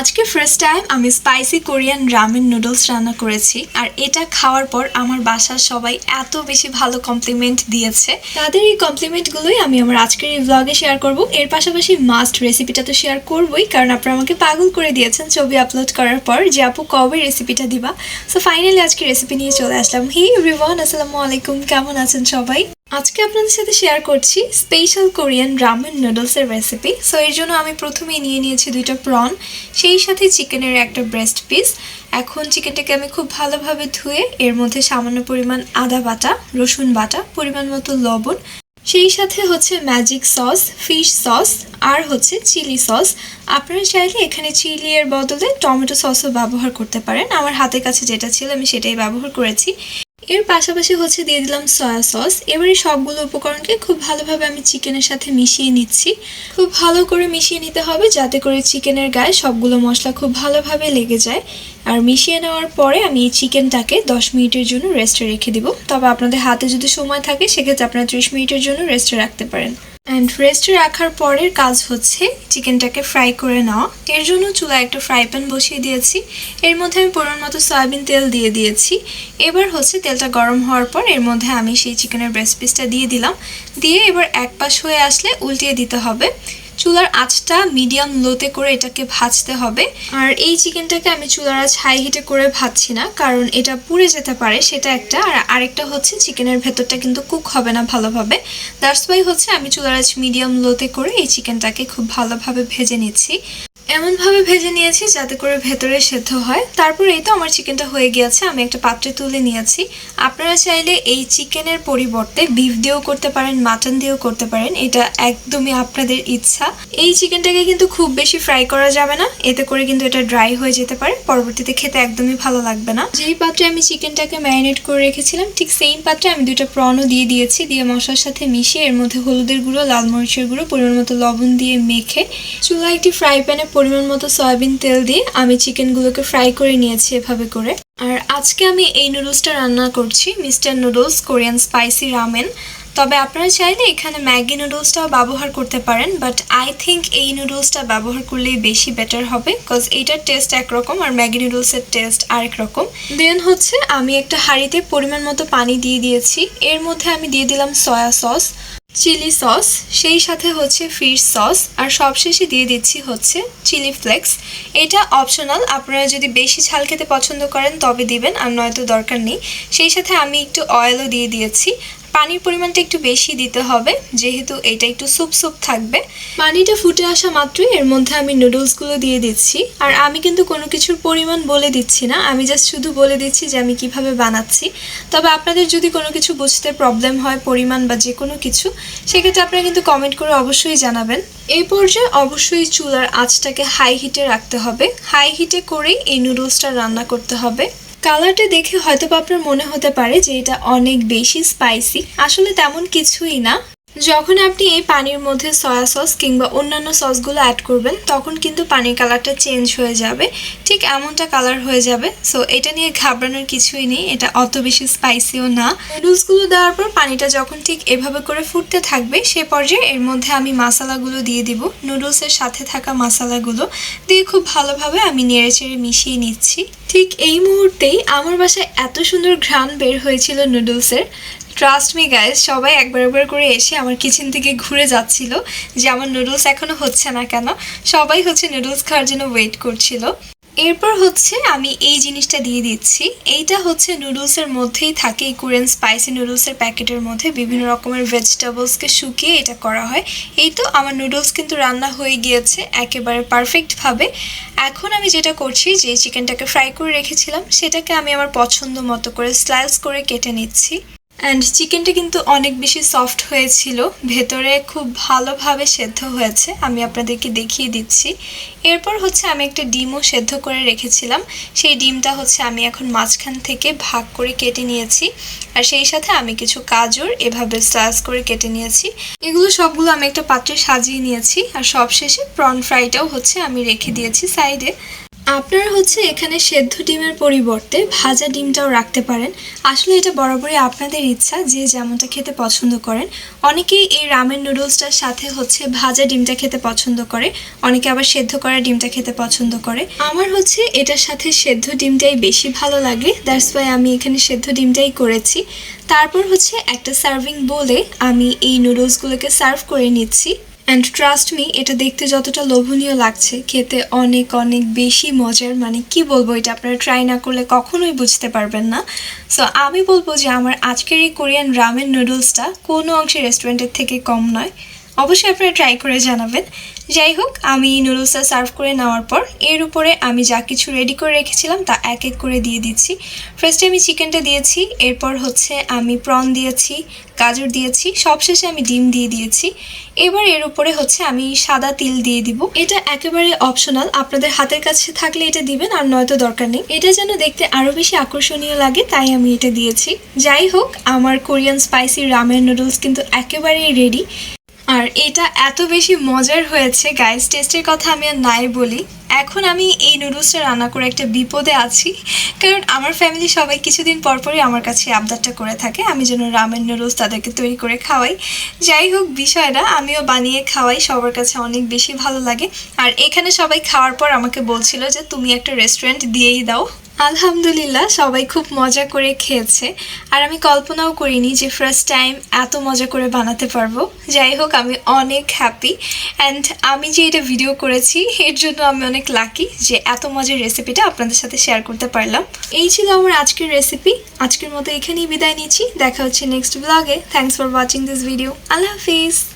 আজকে first time আমি spicy Korean ramen noodles রান্না করেছি, আর এটা খাওয়ার পর আমার বাসার সবাই এত বেশি ভালো কমপ্লিমেন্ট দিয়েছে। তাদের এই কমপ্লিমেন্টগুলোই আমি আমার আজকের এই ব্লগে শেয়ার করব। এর পাশাপাশি মাস্ট রেসিপিটা তো শেয়ার করবই, কারণ আপনারা আমাকে পাগল করে দিয়েছেন ছবি আপলোড করার পর যে, আপু, কবে রেসিপিটা দিবা? সো ফাইনালি আজকে রেসিপি নিয়ে চলে আসলাম। হি রিভান আসসালামু আলাইকুম। কেমন আছেন সবাই? আজকে আপনাদের সাথে শেয়ার করছি স্পেশাল কোরিয়ান রামেন নুডলসের রেসিপি সো এর জন্য আমি প্রথমেই নিয়ে নিয়েছি দুইটা প্রন সেই সাথে চিকেনের একটা ব্রেস্ট পিস এখন চিকেনটাকে আমি খুব ভালোভাবে ধুয়ে এর মধ্যে সামান্য পরিমাণ আদা বাটা, রসুন বাটা, পরিমাণ মতো লবণ, সেই সাথে হচ্ছে ম্যাজিক সস ফিশ সস আর হচ্ছে চিলি সস আপনারা চাইলে এখানে চিলি এর বদলে টমেটো সসও ব্যবহার করতে পারেন। আমার হাতের কাছে যেটা ছিল, আমি সেটাই ব্যবহার করেছি। এর পাশাপাশি হচ্ছে দিয়ে দিলাম সয়া সস এবারে সবগুলো উপকরণকে খুব ভালোভাবে আমি চিকেনের সাথে মিশিয়ে নিচ্ছি। খুব ভালো করে মিশিয়ে নিতে হবে যাতে করে চিকেনের গায়ে সবগুলো মশলা খুব ভালোভাবে লেগে যায়। আর মিশিয়ে নেওয়ার পরে আমি এই চিকেনটাকে দশ মিনিটের জন্য রেস্টে রেখে দিব। তবে আপনাদের হাতে যদি সময় থাকে, সেক্ষেত্রে আপনারা ত্রিশ মিনিটের জন্য রেস্টে রাখতে পারেন। অ্যান্ড রেস্টে রাখার পরের কাজ হচ্ছে চিকেনটাকে ফ্রাই করে নেওয়া। এর জন্য চুলা একটা ফ্রাই প্যান বসিয়ে দিয়েছি। এর মধ্যে আমি পরিমাণ মতো সয়াবিন তেল দিয়ে দিয়েছি। এবার হচ্ছে তেলটা গরম হওয়ার পর এর মধ্যে আমি সেই চিকেনের ব্রেস্ট পিসটা দিয়ে দিলাম। দিয়ে এবার এক পাশ হয়ে আসলে উল্টিয়ে দিতে হবে। চুলার আঁচটা মিডিয়াম লোতে করে এটাকে ভাজতে হবে। আর এই চিকেনটাকে আমি চুলার আঁচ হাই হিটে করে ভাজছি না, কারণ এটা পুড়ে যেতে পারে সেটা একটা। আর আরেকটা হচ্ছে চিকেনের ভেতরটা কিন্তু কুক হবে না ভালোভাবে। ওয়াই হচ্ছে আমি চুলার আঁচ মিডিয়াম লোতে করে এই চিকেনটাকে খুব ভালোভাবে ভেজে নিচ্ছি। এমনভাবে ভেজে নিয়েছি যাতে করে ভেতরে সেদ্ধ হয়। তারপর এই তো আমার চিকেনটা হয়ে গিয়েছে, আমি একটা পাত্রে তুলে নিয়েছি। আপনারা চাইলে এই চিকেনের পরিবর্তে বিফ দিয়েও করতে পারেন, মাটন দিয়েও করতে পারেন, এটা একদমই আপনাদের ইচ্ছা। এই চিকেনটাকে কিন্তু খুব বেশি ফ্রাই করা যাবে না, এতে করে কিন্তু এটা ড্রাই হয়ে যেতে পারে, পরবর্তীতে খেতে একদমই ভালো লাগবে না। যেই পাত্রে আমি চিকেনটাকে ম্যারিনেট করে রেখেছিলাম, ঠিক সেম পাত্রে আমি দুইটা প্রনও দিয়ে দিয়েছি, দিয়ে মশলার সাথে মিশিয়ে এর মধ্যে হলুদের গুঁড়ো, লাল মরিচের গুঁড়ো, পরিমাণ মতো লবণ দিয়ে মেখে চুলা একটি ফ্রাই প্যানে পরিমাণ মতো সয়াবিন তেল দিয়ে আমি চিকেনগুলোকে ফ্রাই করে নিয়েছি এভাবে করে। আর আজকে আমি এই নুডলসটা রান্না করছি, mister noodles, Korean spicy ramen. তবে আপনারা চাইলে এখানে ম্যাগি নুডলসটাও ব্যবহার করতে পারেন বাট আই থিঙ্ক এই নুডলসটা ব্যবহার করলেই বেশি বেটার হবে বিকজ এইটার টেস্ট একরকম আর ম্যাগি নুডলসের টেস্ট আরেক রকম দেন হচ্ছে আমি একটা হাঁড়িতে পরিমাণ মতো পানি দিয়ে দিয়েছি, এর মধ্যে আমি দিয়ে দিলাম সয়া সস চিলি সস, সেই সাথে হচ্ছে ফিশ সস, আর সবশেষে দিয়ে দিচ্ছি হচ্ছে চিলি ফ্লেক্স। এটা অপশনাল আপনারা যদি বেশি ঝাল খেতে পছন্দ করেন তবে দিবেন, আর নয়তো দরকার নেই। সেই সাথে আমি একটু অয়েলও দিয়ে দিয়েছি। পানির পরিমাণটা একটু বেশি দিতে হবে, যেহেতু এটা একটু স্যুপ স্যুপ থাকবে। পানিটা ফুটে আসা মাত্রই এর মধ্যে আমি নুডলসগুলো দিয়ে দিচ্ছি। আর আমি কিন্তু কোনো কিছুর পরিমাণ বলে দিচ্ছি না, আমি জাস্ট শুধু বলে দিচ্ছি যে আমি কীভাবে বানাচ্ছি। তবে আপনাদের যদি কোনো কিছু বুঝতে প্রবলেম হয়, পরিমাণ বা যে কোনো কিছু, সেক্ষেত্রে আপনারা কিন্তু কমেন্ট করে অবশ্যই জানাবেন। এই পর্যায়ে অবশ্যই চুলার আঁচটাকে হাই হিটে রাখতে হবে। হাই হিটে করেই এই নুডলসটা রান্না করতে হবে। কালারটা দেখে হয়তো আপনার মনে হতে পারে যে এটা অনেক বেশি স্পাইসি আসলে তেমন কিছুই না। যখন আপনি এই পানির মধ্যে সয়া সস কিংবা অন্যান্য সসগুলো অ্যাড করবেন, তখন কিন্তু পানির কালারটা চেঞ্জ হয়ে যাবে। ঠিক এমনটা কালার হয়ে যাবে। সো এটা নিয়ে ঘাবড়ানোর কিছুই নেই। এটা অত বেশি স্পাইসিও না। নুডলসগুলো দেওয়ার পর পানিটা যখন ঠিক এভাবে করে ফুটতে থাকবে, সে পর্যায়ে এর মধ্যে আমি মশালাগুলো দিয়ে দিব। নুডলসের সাথে থাকা মশালাগুলো দিয়ে খুব ভালোভাবে আমি নেড়ে চেড়ে মিশিয়ে নিচ্ছি। ঠিক এই মুহূর্তেই আমার বাসায় এত সুন্দর ঘ্রাণ বের হয়েছিল নুডলসের ট্রাস্ট মি গাইজ সবাই একবার একবার করে এসে আমার কিচেন থেকে ঘুরে যাচ্ছিল যে আমার নুডলস এখনও হচ্ছে না কেন। সবাই হচ্ছে নুডলস খাওয়ার জন্য ওয়েট করছিল। এরপর হচ্ছে আমি এই জিনিসটা দিয়ে দিচ্ছি। এইটা হচ্ছে নুডলসের মধ্যেই থাকে এই কোরিয়ান স্পাইসি নুডলসের প্যাকেটের মধ্যে বিভিন্ন রকমের ভেজিটেবলসকে শুকিয়ে এটা করা হয়। এই তো আমার নুডলস কিন্তু রান্না হয়ে গিয়েছে একেবারে পারফেক্টভাবে এখন আমি যেটা করছি যে চিকেনটাকে ফ্রাই করে রেখেছিলাম, সেটাকে আমি আমার পছন্দ মতো করে স্লাইস করে কেটে নিচ্ছি। অ্যান্ড চিকেনটা কিন্তু অনেক বেশি সফট হয়েছিল। ভেতরে খুব ভালোভাবে সেদ্ধ হয়েছে। আমি আপনাদেরকে দেখিয়ে দিচ্ছি। এরপর হচ্ছে আমি একটা ডিমও সেদ্ধ করে রেখেছিলাম। সেই ডিমটা হচ্ছে আমি এখন মাঝখান থেকে ভাগ করে কেটে নিয়েছি। আর সেই সাথে আমি কিছু গাজর এভাবে স্লাইস করে কেটে নিয়েছি। এগুলো সবগুলো আমি একটা পাত্রে সাজিয়ে নিয়েছি। আর সবশেষে প্রন ফ্রাইটাও হচ্ছে আমি রেখে দিয়েছি সাইডে আপনারা হচ্ছে এখানে সেদ্ধ ডিমের পরিবর্তে ভাজা ডিমটাও রাখতে পারেন। আসলে এটা বরাবরই আপনাদের ইচ্ছা যে যেমনটা খেতে পছন্দ করেন। অনেকেই এই রামেন নুডলসটার সাথে হচ্ছে ভাজা ডিমটা খেতে পছন্দ করে, অনেকে আবার সেদ্ধ করা ডিমটা খেতে পছন্দ করে। আমার হচ্ছে এটার সাথে সেদ্ধ ডিমটাই বেশি ভালো লাগে দ্যাটস ওয়াই আমি এখানে সেদ্ধ ডিমটাই করেছি। তারপর হচ্ছে একটা সার্ভিং বলে আমি এই নুডলসগুলোকে সার্ভ করে নিচ্ছি। অ্যান্ড ট্রাস্ট মি এটা দেখতে যতটা লোভনীয় লাগছে, খেতে অনেক অনেক বেশি মজার। মানে কি বলব এটা আপনারা ট্রাই না করলে কখনোই বুঝতে পারবেন না। সো আমি বলব যে আমার আজকের এই কোরিয়ান রামেন নুডলসটা কোনো অংশে রেস্টুরেন্টের থেকে কম নয়। অবশ্যই আপনারা ট্রাই করে জানাবেন। যাই হোক, আমি নুডলসটা সার্ভ করে নেওয়ার পর, এর উপরে আমি যা কিছু রেডি করে রেখেছিলাম, তা এক এক করে দিয়ে দিচ্ছি। ফার্স্টে আমি চিকেনটা দিয়েছি, এরপর হচ্ছে আমি প্রন দিয়েছি, গাজর দিয়েছি, সবশেষে আমি ডিম দিয়ে দিয়েছি। এবার এর উপরে হচ্ছে আমি সাদা তিল দিয়ে দিব। এটা একেবারে অপশনাল আপনাদের হাতের কাছে থাকলে এটা দিবেন, আর নয়তো দরকার নেই। এটা যেন দেখতে আরও বেশি আকর্ষণীয় লাগে, তাই আমি এটা দিয়েছি। যাই হোক, আমার কোরিয়ান স্পাইসি রামেন নুডলস কিন্তু একেবারেই রেডি আর এটা এত বেশি মজার হয়েছে গাইস টেস্টের কথা আমি আর নাই বলি। এখন আমি এই নুডলসটা রান্না করে একটা বিপদে আছি, কারণ আমার ফ্যামিলি সবাই কিছুদিন পরপরই আমার কাছে আবদারটা করে থাকে। আমি যেন রামেন নুডলস তাদেরকে তৈরি করে খাওয়াই। যাই হোক, বিষয়টা, আমিও বানিয়ে খাওয়াই, সবার কাছে অনেক বেশি ভালো লাগে। আর এখানে সবাই খাওয়ার পর আমাকে বলছিল যে, তুমি একটা রেস্টুরেন্ট দিয়েই দাও। আলহামদুলিল্লাহ, সবাই খুব মজা করে খেয়েছে। আর আমি কল্পনাও করিনি যে ফার্স্ট টাইম এত মজা করে বানাতে পারব। যাই হোক, আমি অনেক হ্যাপি অ্যান্ড আমি যে এটা ভিডিও করেছি, এর জন্য আমি অনেক লাকি যে এত মজার রেসিপিটা আপনাদের সাথে শেয়ার করতে পারলাম। এই ছিল আমার আজকের রেসিপি আজকের মতো এখানেই বিদায় নিচ্ছি। দেখা হচ্ছে নেক্সট ব্লগে thanks for watching this video Allah Hafiz.